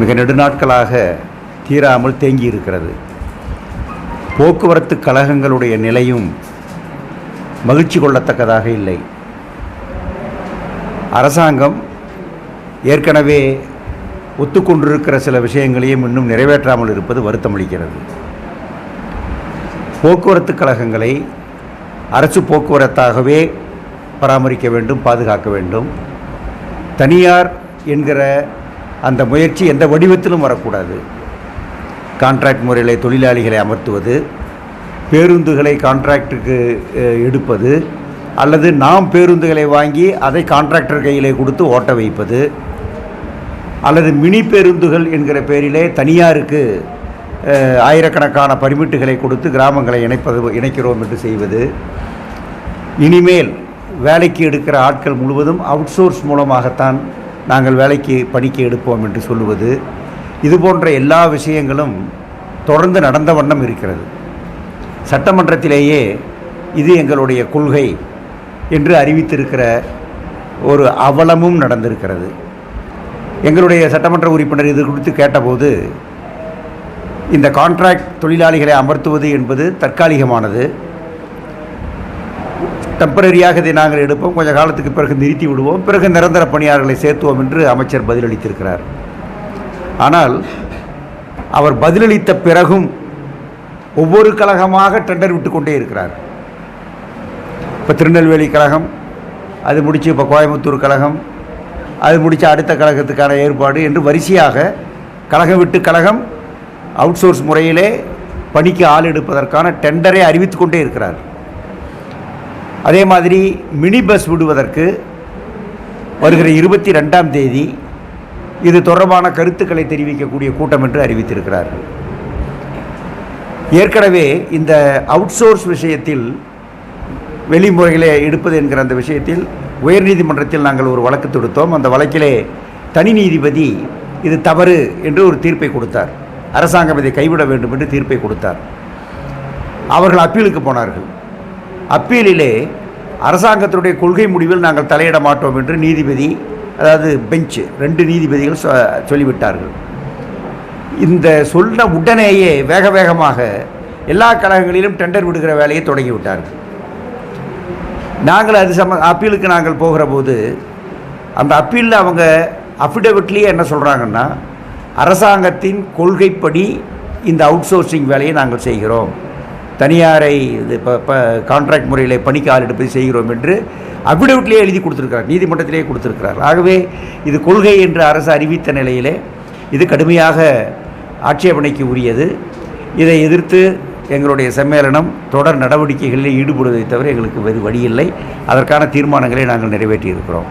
மிக நெடுநாட்களாக தீராமல் தேங்கி இருக்கிறது போக்குவரத்து கழகங்களுடைய நிலையும் மகிழ்ச்சி கொள்ளத்தக்கதாக இல்லை. அரசாங்கம் ஏற்கனவே ஒத்துக்கொண்டிருக்கிற சில விஷயங்களையும் இன்னும் நிறைவேற்றாமல் இருப்பது வருத்தமளிக்கிறது போக்குவரத்து கழகங்களை அரசு போக்குவரத்தாகவே பராமரிக்க வேண்டும் பாதுகாக்க வேண்டும். தனியார் என்கிற அந்த முயற்சி எந்த வடிவத்திலும் வரக்கூடாது. கான்ட்ராக்ட் முறையில் தொழிலாளிகளை அமர்த்துவது பேருந்துகளை கான்ட்ராக்டுக்கு எடுப்பது அல்லது நாம் பேருந்துகளை வாங்கி அதை கான்ட்ராக்டர் கையிலே கொடுத்து ஓட்ட வைப்பது அல்லது மினி பேருந்துகள் என்கிற பெயரிலே தனியாருக்கு ஆயிரக்கணக்கான பர்மிட்டுகளை கொடுத்து கிராமங்களை இணைப்பது இணைக்கிறோம் என்று செய்வது. இனிமேல் வேலைக்கு எடுக்கிற ஆட்கள் முழுவதும் அவுட்சோர்ஸ் மூலமாகத்தான் நாங்கள் வேலைக்கு பணிக்கு எடுப்போம் என்று சொல்லுவது இது போன்ற எல்லா விஷயங்களும் தொடர்ந்து நடந்த வண்ணம் இருக்கிறது. சட்டமன்றத்திலேயே இது எங்களுடைய கொள்கை என்று அறிவித்திருக்கிற ஒரு அவலமும் நடந்திருக்கிறது. எங்களுடைய சட்டமன்ற உறுப்பினர் இது குறித்து கேட்டபோது இந்த கான்ட்ராக்ட் தொழிலாளிகளை அமர்த்துவது என்பது தற்காலிகமானது. டெம்பரரியாக இதை நாங்கள் எடுப்போம். கொஞ்ச காலத்துக்கு பிறகு நிறுத்தி விடுவோம். பிறகு நிரந்தர பணியாளர்களை சேர்த்துவோம் என்று அமைச்சர் பதிலளித்திருக்கிறார். ஆனால் அவர் பதிலளித்த பிறகும் ஒவ்வொரு கழகமாக டெண்டர் விட்டு கொண்டே இருக்கிறார். இப்போ திருநெல்வேலி கழகம் அது முடித்து இப்போ கோயம்புத்தூர் கழகம் அது முடித்த அடுத்த கழகத்துக்கான ஏற்பாடு என்று வரிசையாக கழகம் விட்டு கழகம் அவுட்சோர்ஸ் முறையிலே பணிக்கு ஆள் எடுப்பதற்கான டெண்டரை அறிவித்து கொண்டே இருக்கிறார். அதே மாதிரி மினி பஸ் விடுவதற்கு வருகிற இருபத்தி ரெண்டாம் தேதி இது தொடர்பான கருத்துக்களை தெரிவிக்கக்கூடிய கூட்டம் என்று அறிவித்திருக்கிறார்கள். ஏற்கனவே இந்த அவுட்சோர்ஸ் விஷயத்தில் வெளிமுறைகளை எடுப்பது என்கிற அந்த விஷயத்தில் உயர்நீதிமன்றத்தில் நாங்கள் ஒரு வழக்கு தொடுத்தோம். அந்த வழக்கிலே தனி நீதிபதி இது தவறு என்று ஒரு தீர்ப்பை கொடுத்தார். அரசாங்கம் இதை கைவிட வேண்டும் என்று தீர்ப்பை கொடுத்தார். அவர்கள் அப்பீலுக்கு போனார்கள். அப்பீலிலே அரசாங்கத்தினுடைய கொள்கை முடிவில் நாங்கள் தலையிட மாட்டோம் என்று நீதிபதி அதாவது பெஞ்சு ரெண்டு நீதிபதிகள் சொ- சொல்லிவிட்டார்கள். இந்த சொன்ன உடனேயே வேக வேகமாக எல்லா கழகங்களிலும் டெண்டர் விடுகிற வேலையை தொடங்கிவிட்டார்கள். நாங்கள் அது சம்ம அப்பீலுக்கு நாங்கள் போகிற போது அந்த அப்பீலில் அவங்க அஃபிடவிட்லேயே என்ன சொல்கிறாங்கன்னா அரசாங்கத்தின் கொள்கைப்படி இந்த அவுட் சோர்சிங் வேலையை நாங்கள் செய்கிறோம். தனியாரை இது இப்போ கான்ட்ராக்ட் முறையில் பணிக்கு ஆள் எடுப்பதை செய்கிறோம் என்று அஃபிடவிட்லேயே எழுதி கொடுத்துருக்கிறார் நீதிமன்றத்திலேயே கொடுத்துருக்கிறார். ஆகவே இது கொள்கை என்று அரசு அறிவித்த நிலையிலே இது கடுமையாக ஆட்சேபனைக்கு உரியது. இதை எதிர்த்து எங்களுடைய சம்மேளனம் தொடர் நடவடிக்கைகளில் ஈடுபடுவதை தவிர எங்களுக்கு வேறு வழியில்லை. அதற்கான தீர்மானங்களை நாங்கள் நிறைவேற்றியிருக்கிறோம்.